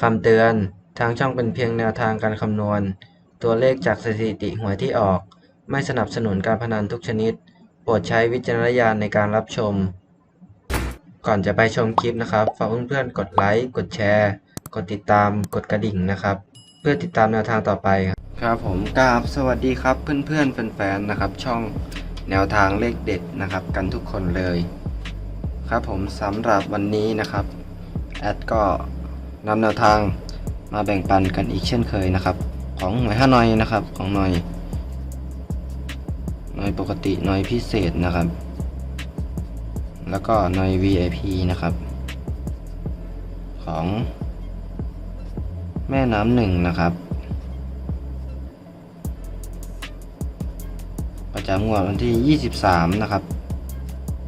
คำเตือน ทางช่องเป็นเพียงแนวทางการคำนวณ ตัวเลขจากสถิติหวยที่ออก ไม่สนับสนุนการพนันทุกชนิด โปรดใช้วิจารณญาณในการรับชม ก่อนจะไปชมคลิปนะครับ ฝากเพื่อนๆ กดไลค์ กดแชร์ กดติดตาม กดกระดิ่งนะครับ เพื่อติดตามแนวทางต่อไปครับ ครับผมกราบสวัสดีครับเพื่อนๆ แฟนๆ นะครับ ช่องแนวทางเลขเด็ดนะครับ กันทุกคนเลย ครับผมสำหรับวันนี้นะครับ แอดก็ นำแนวทางมาแบ่งปันกันอีกเช่นเคยนะครับ ของหน่วยห้าหน่อยนะครับ ของหน่วยหน่วยปกติหน่วยพิเศษนะครับ แล้วก็หน่วย VIP นะครับ ของ แม่น้ำหนึ่งนะครับ ประจำงวดวันที่ 23 นะครับ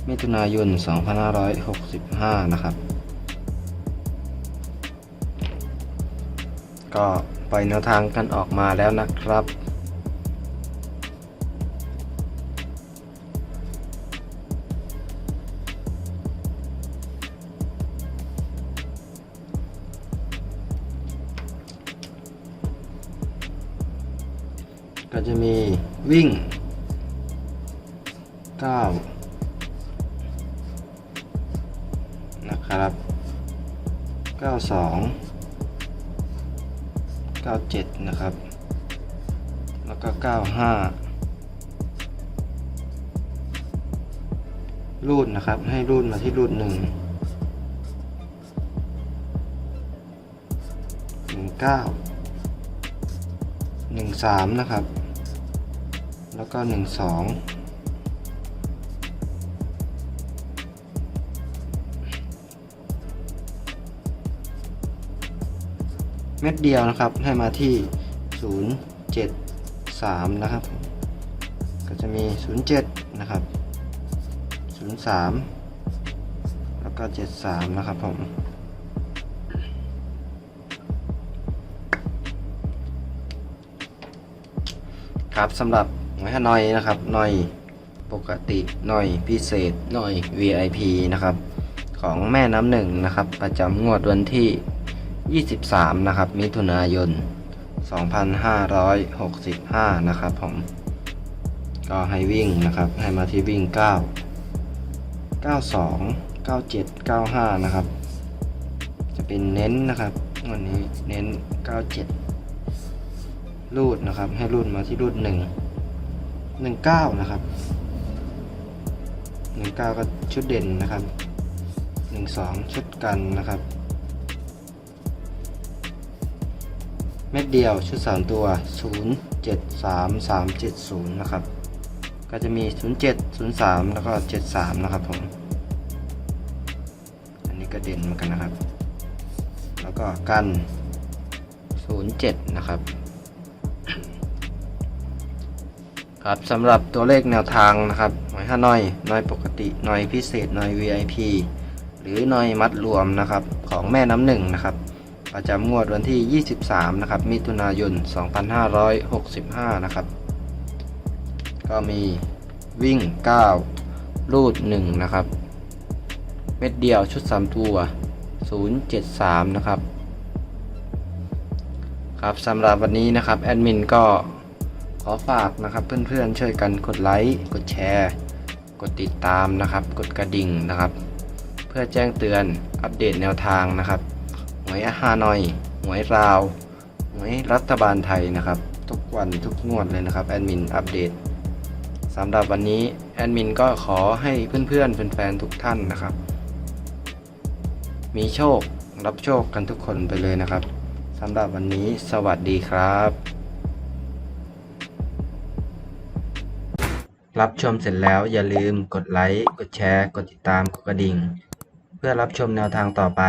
มิถุนายน 2565 นะครับ ก็ปล่อยแนวทางกันออกมาแล้วนะครับ ก็จะมีวิ่ง 9 นะครับ 92 97 นะครับ แล้วก็ 95 รูดนะครับ ให้รูดมาที่รูดหนึ่งหนึ่งเก้าหนึ่งสามนะครับ แล้วก็หนึ่งสอง เม็ดเดียวนะครับ ให้มาที่ 073 นะครับผมก็จะมี 07 นะครับ 03 แล้วก็ 73 นะครับผม ครับสำหรับหน่วยฮานอยนะครับหน่วยปกติหน่วยพิเศษหน่วย VIP นะครับ ของแม่น้ำหนึ่งนะครับ ประจำงวดวันที่ 23 นะครับ มิถุนายน 2565 นะครับผม ก็ให้วิ่งนะครับ ให้มาที่วิ่ง 9 92 97 95 นะครับ จะเป็นเน้นนะครับ วันนี้เน้น 97 รูดนะครับ ให้รูดมาที่รูด 1 19 นะครับ 19 ก็ชุดเด่นนะครับ 12 ชุดกันนะครับ เม็ดเดียวชุด 3 ตัว 0 7 3 3 7 0 นะครับ ก็จะมี 07 03 แล้วก็ 73 นะครับผม อันนี้ก็เด่นเหมือนกันนะครับ แล้วก็กัน 07 นะครับ ครับสำหรับตัวเลขแนวทางนะครับหน่วยห้าน้อยหน่วยปกติหน่วยพิเศษหน่วย VIP หรือหน่วยมัดรวมนะครับของแม่น้ำหนึ่งนะครับ ประจำงวดวันที่ 23 นะครับ มิถุนายน 2565 นะครับ ก็มีวิ่ง 9 รูด 1 นะครับ เม็ดเดียวชุด 3 ตัว 073 นะครับ ครับสำหรับวันนี้นะครับ แอดมินก็ขอฝากนะครับเพื่อนๆช่วยกันกดไลค์ กดแชร์ กดติดตามนะครับ กดกระดิ่งนะครับ เพื่อแจ้งเตือนอัปเดตแนวทางนะครับ หวยฮานอยหวยราวหวยรัฐบาลไทยนะครับ ทุกวันทุกงวดเลยนะครับแอดมินอัปเดตสำหรับวันนี้แอดมินก็ขอให้เพื่อนๆแฟนๆทุกท่านนะครับ มีโชครับโชคกันทุกคนไปเลยนะครับสำหรับวันนี้สวัสดีครับ รับชมเสร็จแล้วอย่าลืมกดไลค์ กดแชร์ กดติดตาม กดกระดิ่ง เพื่อรับชมแนวทางต่อไป